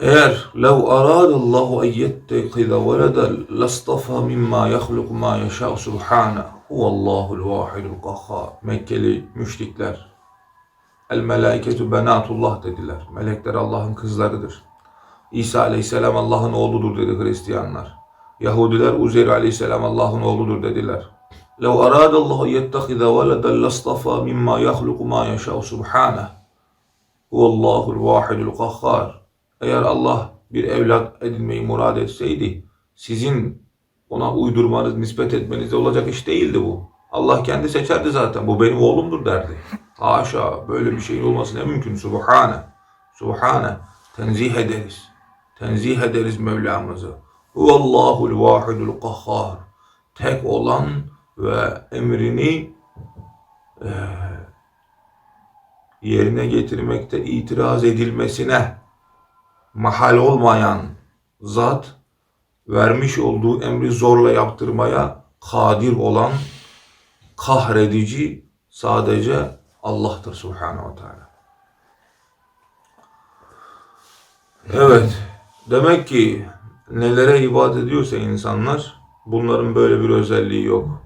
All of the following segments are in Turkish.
Eğer lev aradallahu en yettekize veleden lastafa mimma yahluku ma yeşâ subhâne huvallâhul vâhidul kahhâr. Mekkeli müşrikler el melâiketu benâtullah dediler. Melekler Allah'ın kızlarıdır. İsa aleyhisselam Allah'ın oğludur dedi Hristiyanlar. Yahudiler Uzeyr aleyhisselam Allah'ın oğludur dediler. لو أراد الله أن يتخذ ولدا لاصطفى مما يخلق ما يشاء سبحانه هو الله الواحد القهار eğer Allah bir evlat edinmeyi murad etseydi sizin ona uydurmanız, nispet etmeniz olacak iş değildi bu. Allah kendi seçerdi zaten. Bu benim oğlumdur derdi. Haşa böyle bir şeyin olması ne mümkün? Subhane. Subhane. Tenzih ederiz. Tenzih ederiz Mevlamızı. Huvallahul vahidul kahhar. Tek olan ve emrini eee, yerine getirmekte itiraz edilmesine mahal olmayan zat vermiş olduğu emri zorla yaptırmaya kadir olan kahredici sadece Allah'tır Subhanahu Teala. Evet. Demek ki nelere ibadet ediyorsa insanlar bunların böyle bir özelliği yok.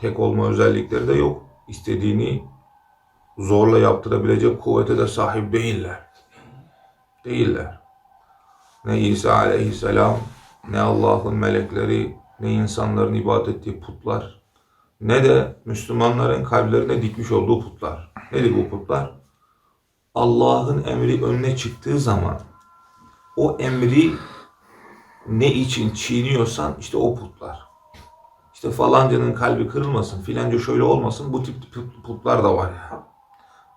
Tek olma özellikleri de yok. İstediğini zorla yaptırabilecek kuvvete de sahip değiller. Değiller. Ne İsa aleyhisselam, ne Allah'ın melekleri, ne insanların ibadet ettiği putlar, ne de Müslümanların kalplerine dikmiş olduğu putlar. Nedir bu putlar? Allah'ın emri önüne çıktığı zaman o emri ne için çiğniyorsan işte o putlar. İşte falancanın kalbi kırılmasın, filanca şöyle olmasın bu tip put- putlar da var ya.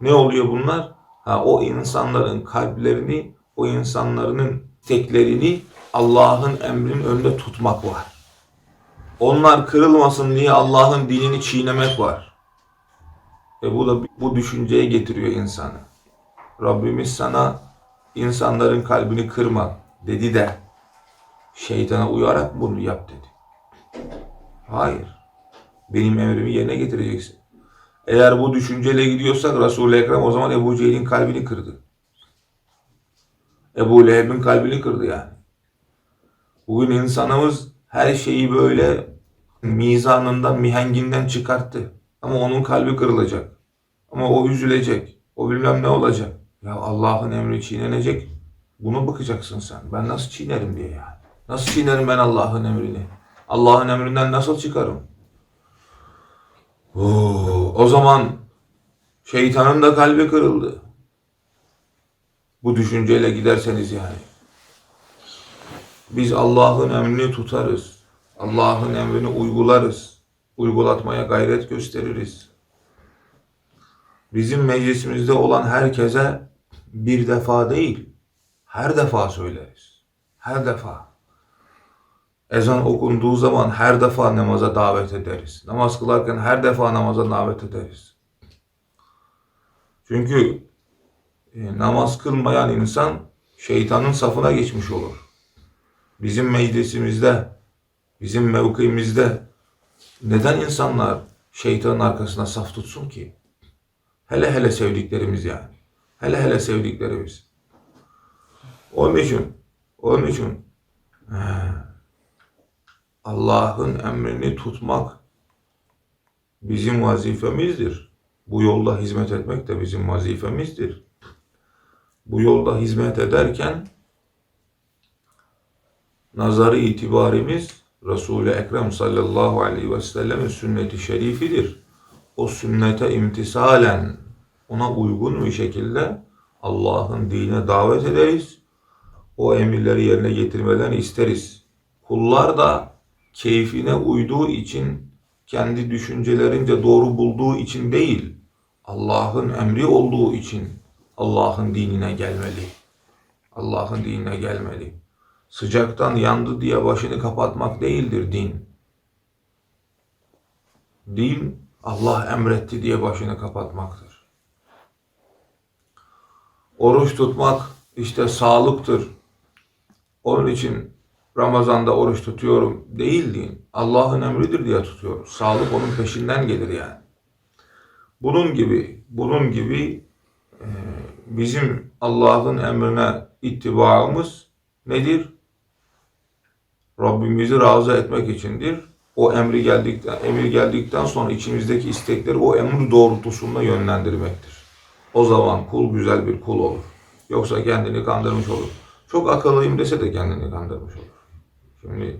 Ne oluyor bunlar? Ha, o insanların kalplerini, o insanların teklerini Allah'ın emrinin önünde tutmak var. Onlar kırılmasın diye Allah'ın dinini çiğnemek var. E bu da bu düşünceye getiriyor insanı. Rabbimiz sana insanların kalbini kırma dedi de şeytana uyarak bunu yap dedi. Hayır. Benim emrimi yerine getireceksin. Eğer bu düşünceyle gidiyorsak Resul-i Ekrem o zaman Ebu Cehil'in kalbini kırdı. Ebu Leheb'in kalbini kırdı yani. Bugün insanımız her şeyi böyle mizanından, mihenginden çıkarttı. Ama onun kalbi kırılacak. Ama o üzülecek. O bilmem ne olacak. Ya Allah'ın emri çiğnenecek. Buna bakacaksın sen. Ben nasıl çiğnerim diye yani. Nasıl çiğnerim ben Allah'ın emrini? Allah'ın emrinden nasıl çıkarım? Oo, o zaman şeytanın da kalbi kırıldı. Bu düşünceyle giderseniz yani. Biz Allah'ın emrini tutarız. Allah'ın emrini uygularız. Uygulatmaya gayret gösteririz. Bizim meclisimizde olan herkese bir defa değil, her defa söyleriz. Her defa. Ezan okunduğu zaman her defa namaza davet ederiz. Namaz kılarken her defa namaza davet ederiz. Çünkü e, namaz kılmayan insan şeytanın safına geçmiş olur. Bizim meclisimizde, bizim mevkimizde neden insanlar şeytanın arkasına saf tutsun ki? Hele hele sevdiklerimiz yani. Hele hele sevdiklerimiz. Onun için, onun için eee, Allah'ın emrini tutmak bizim vazifemizdir. Bu yolda hizmet etmek de bizim vazifemizdir. Bu yolda hizmet ederken nazarı itibarimiz Resul-i Ekrem sallallahu aleyhi ve sellemin sünneti şerifidir. O sünnete imtisalen ona uygun bir şekilde Allah'ın dine davet ederiz. O emirleri yerine getirmelerini isteriz. Kullar da keyfine uyduğu için, kendi düşüncelerince doğru bulduğu için değil, Allah'ın emri olduğu için Allah'ın dinine gelmeli. Allah'ın dinine gelmeli. Sıcaktan yandı diye başını kapatmak değildir din. Din Allah emretti diye başını kapatmaktır. Oruç tutmak işte sağlıktır. Onun için Ramazan'da oruç tutuyorum değil din. Allah'ın emridir diye tutuyoruz. Sağlık onun peşinden gelir yani. Bunun gibi, bunun gibi bizim Allah'ın emrine ittibaımız nedir? Rabbimizi razı etmek içindir. O emri geldikten, emir geldikten sonra içimizdeki istekleri o emri doğrultusunda yönlendirmektir. O zaman kul güzel bir kul olur. Yoksa kendini kandırmış olur. Çok akıllıyım dese de kendini kandırmış olur. Şimdi